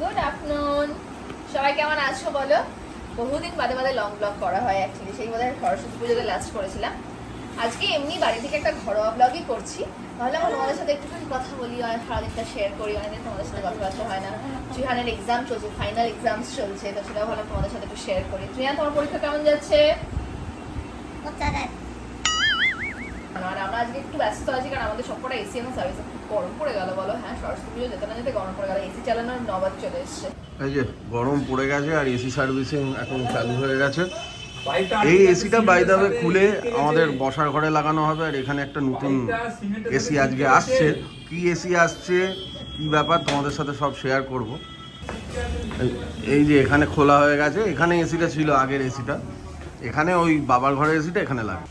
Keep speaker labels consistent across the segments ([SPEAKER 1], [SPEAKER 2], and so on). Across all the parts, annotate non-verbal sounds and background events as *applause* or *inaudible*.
[SPEAKER 1] Good afternoon সবাই কেমন আছো বলো? বহুদিন বাদে বাদে লং ব্লগ করা হয় অ্যাকচুয়ালি সেই বোধহয় সরস্বতী পুজোতে লাস্ট করেছিলাম। আজকে এমনি বাড়ি থেকে একটা ঘরোয়া ব্লগই করছি। ভাবলাম তোমাদের সাথে একটুখানি কথা বলি আর সারাদিনটা শেয়ার করি অনেকদিন তোমাদের সাথে কথাবার্তা হয় না। জুহানের এক্সাম চলছে ফাইনাল এক্সামস চলছে তো সেটাও ভাবলাম তোমাদের সাথে একটু শেয়ার করি। জুহান তোমার পরীক্ষা কেমন যাচ্ছে? আর আমরা আজকে একটু ব্যস্ত আছি কারণ আমাদের সবকটা এসি এবং সার্ভিস গরম পড়ে গেল, বলো। হ্যাঁ সরস্বতী পুজো যেতে না যেতে গরম পড়ে গেল। এসি চালানোর নবাদ চলে এসছে।
[SPEAKER 2] এই যে, গরম পড়ে গেছে আর এসি সার্ভিসিং এখন চালু হয়ে গেছে। এই এসিটা বাইদাবে খুলে আমাদের বসার ঘরে লাগানো হবে আর এখানে একটা নতুন এসি আজকে আসছে। কি এসি আসছে, কি ব্যাপার, তোমাদের সাথে সব শেয়ার করব। এই- যে, এখানে খোলা হয়ে গেছে। এখানে এসিটা ছিল, আগের এসিটা এখানে ওই বাবার ঘরের এসিটা এখানে লাগে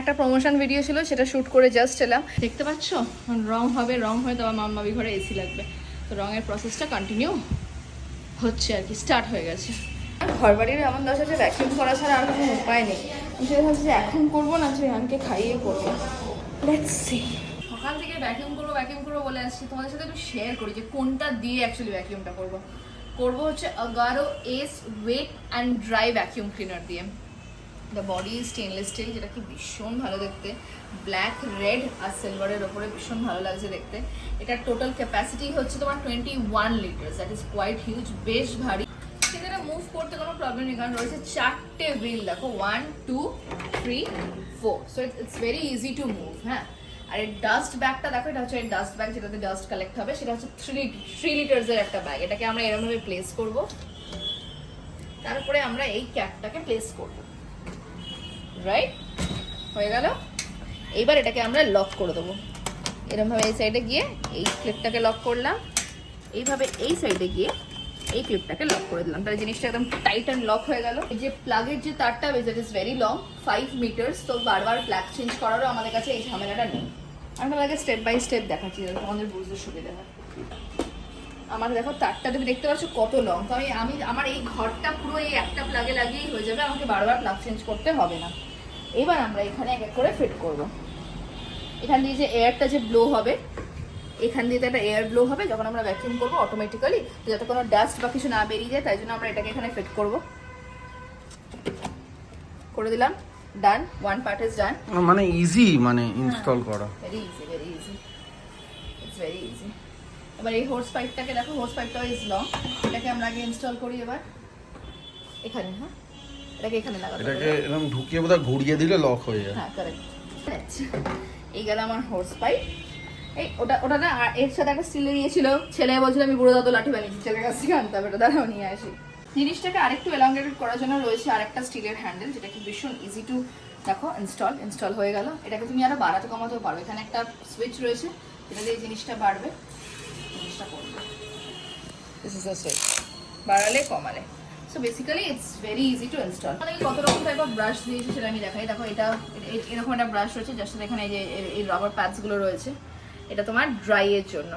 [SPEAKER 1] একটা প্রমোশন ভিডিও ছিল, সেটা শ্যুট করে জাস্ট এলাম। দেখতে পাচ্ছ? রং হবে, রং হয়ে তো আমার মাম্মাবি ঘরে এসি লাগবে। তো রঙের প্রসেসটা কন্টিনিউ হচ্ছে আর কি স্টার্ট হয়ে গেছে। ঘর বাড়ির এমন দশা যে ভ্যাকিউম করা ছাড়া আর কোনো উপায় নেই। ভাবছি যে এখন করব না জয়হানকে খাইয়ে করব সি সকাল থেকে ভ্যাকিউম করব ভ্যাকিউম করব বলে আসছি। তোমাদের সাথে একটু শেয়ার করি যে কোনটা দিয়ে অ্যাকচুয়ালি ভ্যাকিউমটা করব। করব হচ্ছে এগারো S wet and dry vacuum cleaner দিয়ে। দ্য বডি স্টেনলেস স্টিল যেটা কি ভীষণ ভালো দেখতে। ব্ল্যাক রেড আর সিলভারের ওপরে ভীষণ ভালো লাগছে দেখতে। এটার টোটাল ক্যাপাসিটি হচ্ছে তোমার twenty one litres that is quite huge বেশ ভারী। এটা মুভ করতে কোনো প্রবলেম নেই, কারণ রয়েছে চারটে হুইল দেখো one two three four so it's very easy to move হ্যাঁ? আর এই ডাস্ট ব্যাগটা দেখো, এটা হচ্ছে ডাস্ট ব্যাগ যেটাতে ডাস্ট কালেক্ট হবে, সেটা হচ্ছে থ্রি থ্রি লিটার্সের একটা ব্যাগ এটাকে আমরা এরকমভাবে প্লেস করব। তারপরে আমরা এই ক্যাপটাকে প্লেস করব। রাইট হয়ে গেল। এইবার এটাকে আমরা লক করে দেবো। এরমভাবে এই সাইডে গিয়ে এই ক্লিপটাকে লক করলাম। এইভাবে এই সাইডে গিয়ে এই ক্লিপটাকে লক করে দিলাম। তাহলে জিনিসটা একদম টাইট অ্যান্ড লক হয়ে গেল। যে প্লাগের যে তারটা it is very long five metres তো বারবার প্লাগ চেঞ্জ করারও আমাদের কাছে এই ঝামেলাটা নেই। আমি তোমাদেরকে স্টেপ বাই স্টেপ দেখাচ্ছি তোমাদের বুঝতে সুবিধা হয়। আমার দেখো, তারটা তুমি দেখতে পাচ্ছ কত লং তো আমি আমি, আমার এই ঘরটা পুরো এই একটা প্লাগে লাগিয়েই হয়ে যাবে। আমাকে বারবার প্লাগ চেঞ্জ করতে হবে না। এবার আমরা এখানে এক এক করে ফিট করব। এখান দিয়ে যে এয়ারটা যে ব্লো হবে এখান দিয়ে তো একটা এয়ার ব্লো হবে যখন আমরা ভ্যাকিউম করব অটোমেটিক্যালি যাতে কোনো ডাস্ট বা কিছু না বেরিয়ে যায় তাই জন্য আমরা এটাকে এখানে ফিট করব। করে দিলাম done one part is done
[SPEAKER 2] মানে ইজি মানে ইনস্টল করা।
[SPEAKER 1] Very easy very easy it's very easy এবার এই হোর্স পাইপটাকে দেখো হোর্স পাইপটাও ইজ লং এটাকে আমরা আগে ইনস্টল করি এবার। এখানে হ্যাঁ। এটাকে এখানে লাগাতে
[SPEAKER 2] এটাকে এরকম ঢুকিয়ে বোধহয় ঘুরিয়ে দিলে লক হয়ে যায়।
[SPEAKER 1] হ্যাঁ কারেক্ট এই গেল আমার হোর্স পাইপ এই ওটা ওটা না আর এর সাথে একটা স্টিলের ইয়ে ছিল ছেলে বলছিল আমি বুড়ো দাদু লাঠি বানিয়েছি ছেলের কাছ থেকে আনতে হবে এটা দাঁড়াও নিয়ে আসি। জিনিসটাকে আরেকটু এলঙ্গেটেড করার জন্য রয়েছে আরেকটা স্টিলের হ্যান্ডেল যেটা কি ভীষণ ইজি টু দেখো ইনস্টল ইনস্টল হয়ে গেল। এটাকে তুমি আরও বাড়াতে কমাতেও পারো। এখানে একটা সুইচ রয়েছে যেটা দিয়ে জিনিসটা বাড়বে। জিনিসটা করবে। দিস ইজ দ্য সুইচ বাড়ালে কমালে। So basically it's very easy to install মানে কত রকম টাইপ অফ ব্রাশ দিয়েছে সেটা আমি দেখাই। দেখো, এটা এরকম একটা ব্রাশ রয়েছে যার সাথে এখানে এই যে, এই রাবার প্যাডসগুলো রয়েছে। এটা তোমার ড্রাই এর জন্য।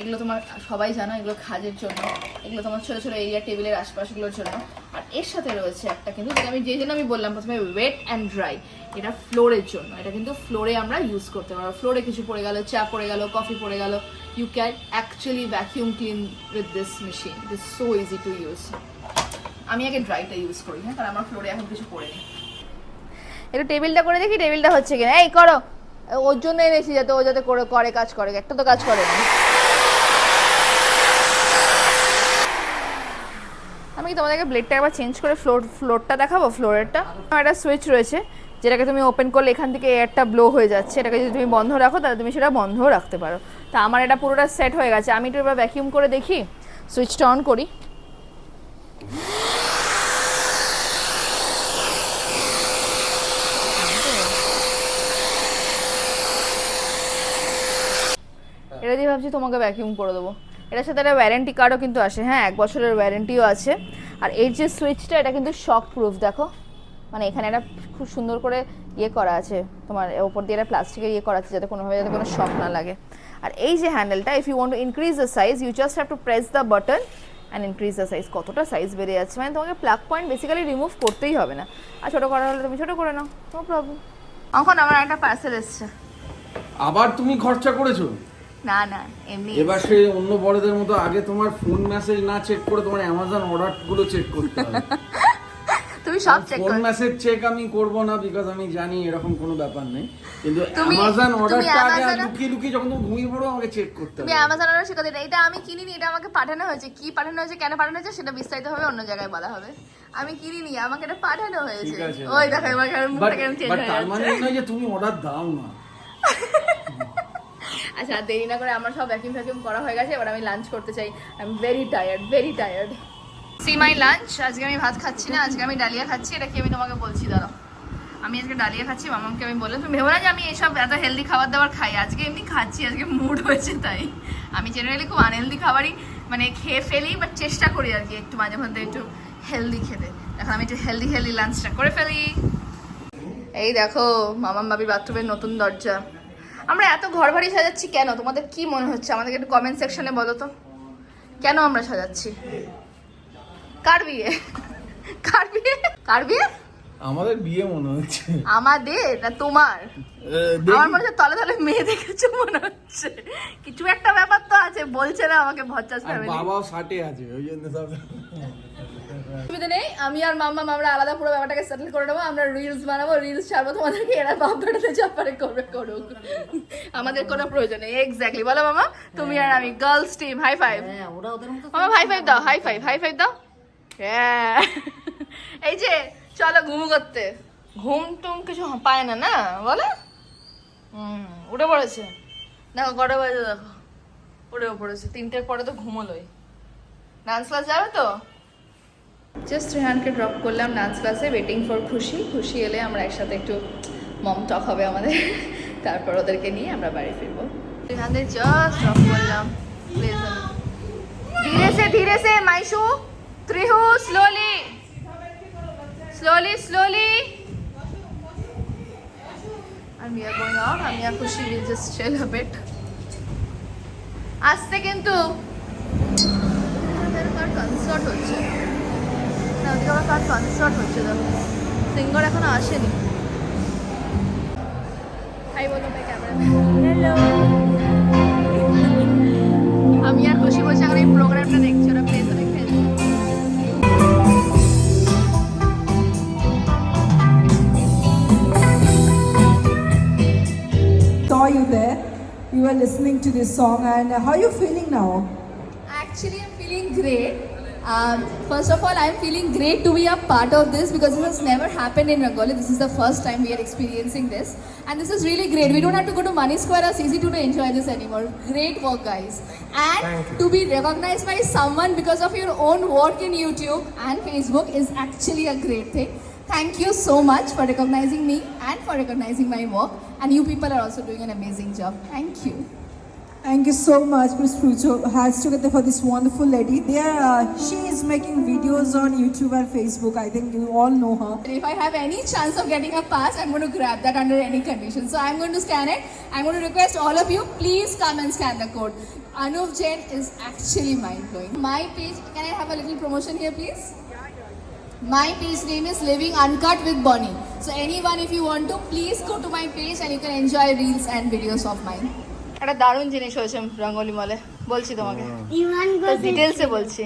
[SPEAKER 1] এগুলো তোমার, সবাই জানো, এগুলো খাজের জন্য। এগুলো তোমার ছোটো ছোটো এরিয়া টেবিলের আশপাশগুলোর জন্য। আর এর সাথে রয়েছে একটা কিন্তু, যেটা আমি যেই জন্য আমি বললাম, প্রথমে ওয়েট অ্যান্ড ড্রাই এটা ফ্লোরের জন্য। এটা কিন্তু ফ্লোরে আমরা ইউজ করতে পারব। ফ্লোরে কিছু পড়ে গেল, চা পড়ে গেল কফি পড়ে গেল। You can actually vacuum clean with this machine it is so easy to use আমি আগে ড্রাইটা ইউজ করি হ্যাঁ কারণ আমার ফ্লোরে এখন কিছু পড়ে নেই। একটু টেবিলটা করে দেখি, টেবিলটা হচ্ছে কিনা। এই, করো। ওর জন্য এনেছি যাতে ও যাতে করে করে কাজ করে। একটা তো কাজ করে না। আমি কি তোমাদেরকে ব্লেডটা একবার চেঞ্জ করে ফ্লোর ফ্লোরটা দেখাবো? ফ্লোরেরটা একটা সুইচ রয়েছে, যেটাকে তুমি ওপেন করলে এখান থেকে এয়ারটা ব্লো হয়ে যাচ্ছে। এটাকে যদি তুমি বন্ধ রাখো, তাহলে তুমি সেটা বন্ধও রাখতে পারো। তা আমার এটা পুরোটা সেট হয়ে গেছে। আমি একটু এবার ভ্যাকিউম করে দেখি। সুইচটা অন করি। দিয়ে ভাবছি তোমাকে ভ্যাকিউম করে দেবো। এটার সাথে একটা ওয়ারেন্টি কার্ডও কিন্তু আসে। হ্যাঁ এক বছরের ওয়ারেন্টিও আছে। আর এর যে সুইচটা এটা কিন্তু শক প্রুফ দেখো। মানে এখানে একটা খুব সুন্দর করে ইয়ে করা আছে। তোমার ওপর দিয়ে একটা প্লাস্টিকের ইয়ে করা আছে, যাতে কোনোভাবে যাতে কোনো শক না লাগে। আর এই যে হ্যান্ডেলটা if you want to increase the size you just have to press the button and increase the size কতটা সাইজ বেড়ে যাচ্ছে? মানে তোমাকে প্লাগ পয়েন্ট বেসিক্যালি রিমুভ করতেই হবে না। আর ছোটো করা হলে তুমি ছোটো করে নাও নো প্রবলেম এখন আমার একটা পার্সেল এসছে।
[SPEAKER 2] আবার তুমি খরচা করেছ?
[SPEAKER 1] না না এমনি
[SPEAKER 2] এবার সেই অন্য বড়দের মতো আগে তোমার ফোন মেসেজ না চেক করে তোমার অ্যামাজন অর্ডারগুলো চেক করতে হবে। *laughs*
[SPEAKER 1] তুমি সব চেক
[SPEAKER 2] ফোন মেসেজ চেক আমি করব না বিকজ আমি জানি এরকম কোনো ব্যাপার নেই। কিন্তু অ্যামাজন অর্ডারটা আগে লুকিয়ে লুকিয়ে যখন তুমি ঘুমিয়ে পড়ো আমাকে চেক করতে
[SPEAKER 1] তুমি
[SPEAKER 2] হবে।
[SPEAKER 1] অ্যামাজনের শিখা দিলে এটা আমি কিনিনি এটা আমাকে পাঠানো হয়েছে। কি পাঠানো হয়েছে কেন পাঠানো হয়েছে সেটা বিস্তারিত ভাবে অন্য জায়গায় বলা হবে। আমি কিনিনি আমাকে এটা পাঠানো হয়েছে। ওই দেখো এবার মুখটা কেমন চেঞ্জ হয়ে
[SPEAKER 2] তার মানে নয় যে তুমি অর্ডার দাও না।
[SPEAKER 1] আচ্ছা দেরি না করে আমার সব ভ্যাকিউম ভ্যাকিউম করা হয়ে গেছে, এবার আমি লাঞ্চ করতে চাই। I am very tired very tired see my lunch আজকে আমি ভাত খাচ্ছি না, আজকে আমি ডালিয়া খাচ্ছি, এটা কি আমি তোমাকে বলছি? দাঁড়াও। আমি আজকে ডালিয়া খাচ্ছি মামাকে আমি বললাম, তুমি ভেবো না যে আমি এইসব এত হেলদি খাবার দাবার খাই? আজকে এমনি খাচ্ছি, আজকে মুড হয়েছে তাই। আমি জেনারেলি খুব আনহেলদি খাবারই মানে খেয়ে ফেলি বাট চেষ্টা করি আর কি, একটু মাঝে মধ্যে একটু হেলদি খেতে। এখন আমি একটু হেলদি হেলদি লাঞ্চটা করে ফেলি। এই দেখো, মামাম বাবি বাথরুমের নতুন দরজা। আমরা এত ঘর বাড়ি সাজাচ্ছি কেন? তোমাদের কি মনে হচ্ছে? আমাদেরকে একটু কমেন্ট সেকশনে বলো তো। কেন আমরা সাজাচ্ছি? কার বিয়ে? কার বিয়ে? কার বিয়ে?
[SPEAKER 2] আমাদের বিয়ে মনে হচ্ছে।
[SPEAKER 1] আমাদের না তোমার? আমার মনে হচ্ছে তলে তলে মেয়ে দেখেছ মনে হচ্ছে। কিছু একটা ব্যাপার তো আছে বলছে না আমাকে ভচ্চাস
[SPEAKER 2] আর
[SPEAKER 1] ফ্যামিলি
[SPEAKER 2] বাবাও ষাটে আছে ওই জন্য সব
[SPEAKER 1] অসুবিধা নেই আমি আর মাম্মা আমরা আলাদা পুরো ব্যাপারটাকে সেটেল করে নেব আমরা রিলস বানাবো রিলস ছাড়বো তোমাদেরকে এরা বাপ বেটাতে চাপারে করবে করুক। আমাদের কোনো প্রয়োজন নেই। এক্স্যাক্টলি বলো মামা তুমি আর আমি গার্লস টিম হাই ফাইভ
[SPEAKER 3] হ্যাঁ
[SPEAKER 1] মামা হাই ফাইভ দাও হাই ফাইভ হাই ফাইভ দাও। হ্যাঁ এই যে চলো ঘুম করতে। ঘুম টুম কিছু পায় না না? বলে? হুম, উঠে পড়েছে। দেখো, কটা বাজে দেখো। উঠেও পড়েছে। তিনটের পরে তো ঘুমোলোই। ডান্স ক্লাস যাবে তো? জাস্ট রেহানকে ড্রপ করলাম ডান্স ক্লাসে ওয়েটিং ফর খুশি। খুশি এলে আমরা একসাথে একটু মম টক হবে আমাদের। তারপর ওদেরকে নিয়ে আমরা বাড়ি ফিরবো। রেহানদের জাস্ট ড্রপ করলাম। ধীরে সে ধীরে সে, মাইশু। ত্রিহু স্লোলি স্লোলি স্লোলি আর মিয়া গোয়িং আউট আমি আর খুশি উইল জাস্ট চেল আ বিট আসতে কিন্তু কার কনসার্ট হচ্ছে না ওদিকে আবার কার কনসার্ট হচ্ছে দেখো সিঙ্গার এখনও আসেনি হাই বলো ভাই camera hello
[SPEAKER 4] there. You were listening to this song, and how are you feeling now?
[SPEAKER 1] Actually, I'm feeling great. Um, first of all, I'm feeling great to be a part of this because this has never happened in Rangoli. This is the first time we are experiencing this, and this is really great. We don't have to go to Money Square or CC2 to enjoy this anymore. Great work, guys. And to be recognized by someone because of your own work in YouTube and Facebook is actually a great thing. Thank you so much for recognizing me and for recognizing my work. And you people are also doing an amazing job. Thank you.
[SPEAKER 4] Thank you so much, Miss Frucho. Hands together for this wonderful lady. There, uh, she is making videos on YouTube and Facebook. I think you all know her.
[SPEAKER 1] If I have any chance of getting a pass, I'm going to grab that under any condition. So I'm going to scan it. I'm going to request all of you, please come and scan the code. Anuv Jain is actually mind blowing. My page, can I have a little promotion here, please? My page name is Living Uncut with Bonnie. So anyone, if you want to, please go to my page and you can enjoy reels and videos of mine. একটা দারুণ জিনিস হয়েছে রঙ্গলি মলে বলছি তোমাকে ডিটেলসে বলছি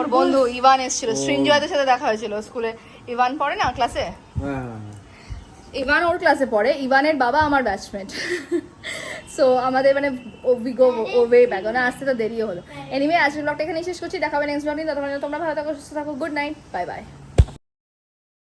[SPEAKER 1] ওর বন্ধু ইভান এসেছিল সৃঞ্জয়দের সাথে দেখা হয়েছিল স্কুলে ইভান পড়ে না ক্লাসে
[SPEAKER 2] হ্যাঁ
[SPEAKER 1] ইভান ওর ক্লাসে পড়ে ইভানের বাবা আমার ব্যাচমেট সো আমাদের মানে উই গো ও ওয়ে না আসতে তো দেরিও হলো। এনিমে আজকের ব্লগটা এখানে শেষ করছি। দেখাবে নেক্সট ব্লগ নিয়ে। তোমরা ভালো থাকো, সুস্থ থাকো। Good night bye bye